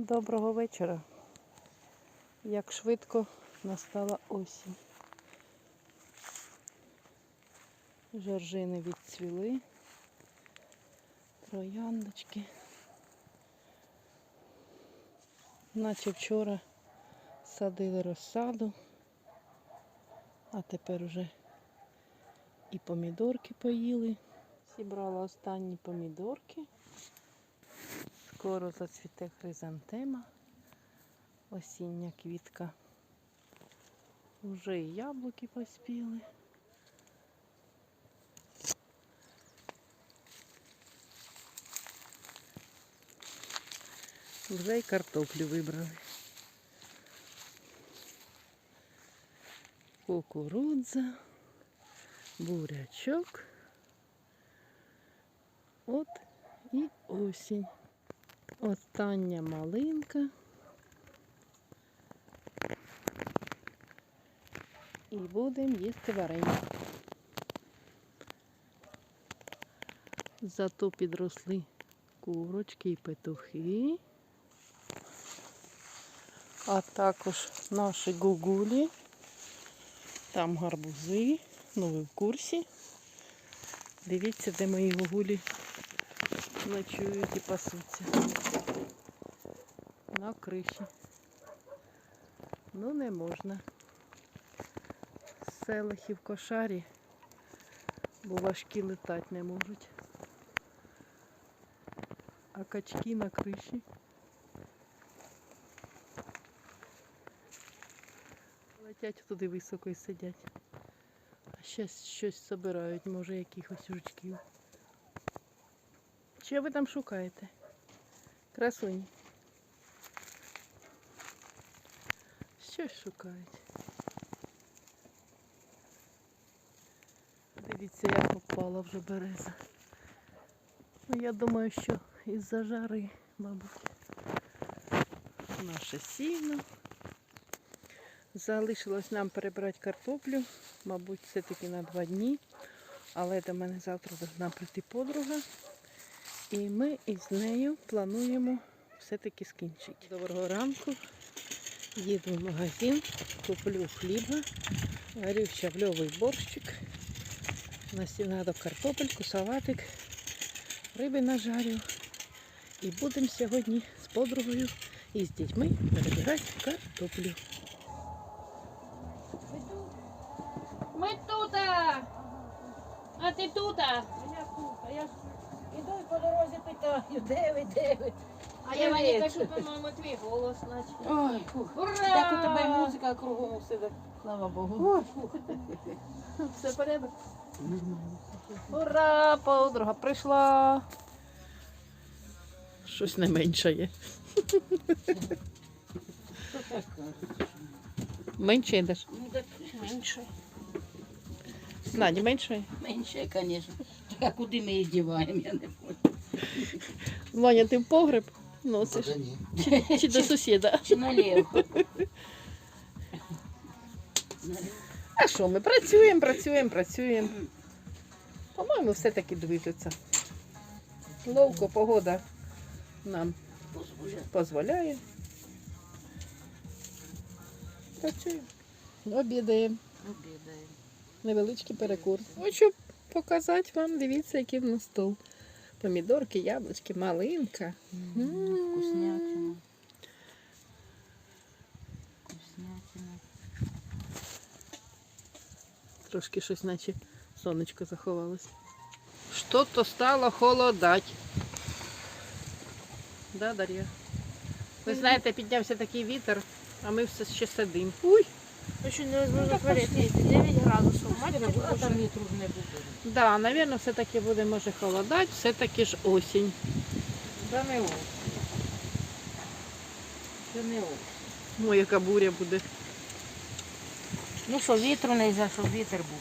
Доброго вечора. Як швидко настала осінь. Жоржини відцвіли, трояндочки. Наче вчора садили розсаду, а тепер уже і помідорки поїли. Зібрала останні помідорки. Скоро зацвіте хризантема, осіння квітка. Уже і яблуки поспіли. Вже й картоплю вибрали. Кукурудза, бурячок. От і осінь. Остання малинка. І будемо їсти варення. Зато підросли курочки і петухи. А також наші гугулі. Там гарбузи. Ну ви в курсі. Дивіться, де мої гугулі ночують і пасуться. На криші. Ну не можна. Селихи в кошарі, бо важкі летати не можуть. А качки на криші. Летять туди високо і сидять. А щас щось збирають, може якихось жучків. Що ви там шукаєте? Красуні. Щось шукають. Дивіться, як опала вже береза. Ну, я думаю, що із-за жари, мабуть, наше сіно. Залишилось нам перебрати картоплю, мабуть, все-таки на два дні. Але до мене завтра должна прийти подруга. І ми із нею плануємо все-таки скінчити. Доброго ранку. Їду в магазин, куплю хліба, варю щавльовий борщик. На треба картопельку, салатик, риби нажарю. І будемо сьогодні з подругою і з дітьми перебирати картоплю. Ми тут. А А ти тут? А я тут, а я ж іду і по дорозі питаю, де ви, де ви? А я мені кажу, по-моєму, твій голос наче. Ой, фух. Ура! Так у тебе і музика кругом все. Слава Богу. Ой, фух. Все порядок. Ура! Подруга прийшла. Щось не менше є. Менше йдеш. Ну так менше. Наді, менше. Менше, звісно. А куди ми її діваємо, я не можу. Ваня, ти в погреб носиш? Та ні. Чи, чи до сусіда? Чи наліво? А що, ми працюємо, працюємо, працюємо. По-моєму, все-таки движеться. Ловко погода нам дозволяє. Працюємо. Обідаємо. Обідаємо. Невеличкий перекур. Хочу показати вам, дивіться, який в нас стол. Помідорки, яблучки, малинка. М. Вкуснятина. Вкуснятина. Трошки щось наче сонечко заховалось. Що-то стало холодать. Да, Дар'я? Ви знаєте, піднявся такий вітер, а ми все ще сидимо. Уй! Ще невозможно творити. 9 градусів. Мать А там вітру не буде. Да, напевно, все-таки буде може холодати, все-таки ж осінь. Та не осінь. Це не осінь. Ой, яка буря буде. Ну що, вітру не можна, щоб вітер був.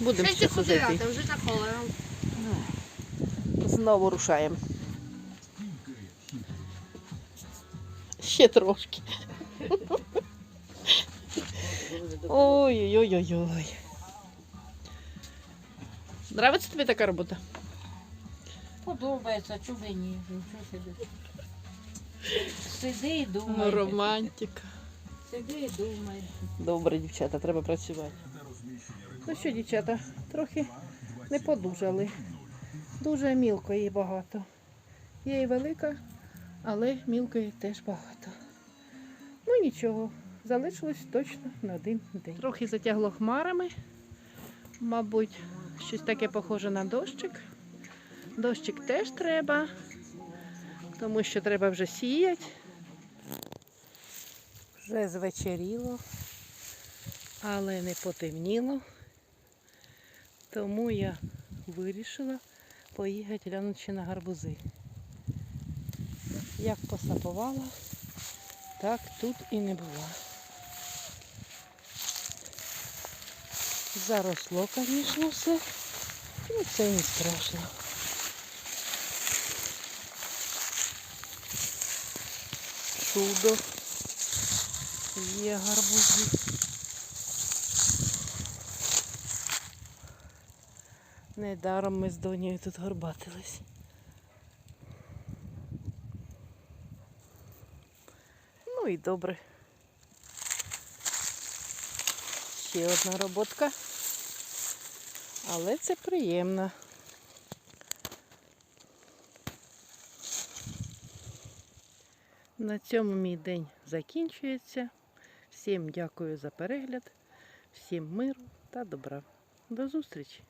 Будемо ще сидіти. вже так холодно. Знову рушаємо. Ще трошки. Ой-ой-ой-ой. Нравиться тобі така робота? Подобається, і ні. Нічого собі. Сиди і думай. Ну, романтика. Сиди і думай. Добре, дівчата, треба працювати. Ну що, дівчата, трохи не подужали. Дуже мілкої багато. Є і велика, але мілкої теж багато. Ну нічого, залишилось точно на один день. Трохи затягло хмарами. Мабуть, щось таке похоже на дощик. Дощик теж треба, тому що треба вже сіяти. Вже звечеріло, але не потемніло. Тому я вирішила поїхати глянути на гарбузи. Як посапувала, так тут і не була. Заросло, звісно, все. Ну, це не страшно. Чудо. Є гарбузи. Недаром ми з донею тут горбатились. Ну і добре. Ще одна роботка. Але це приємно. На цьому мій день закінчується. Всім дякую за перегляд, всім миру та добра. До зустрічі!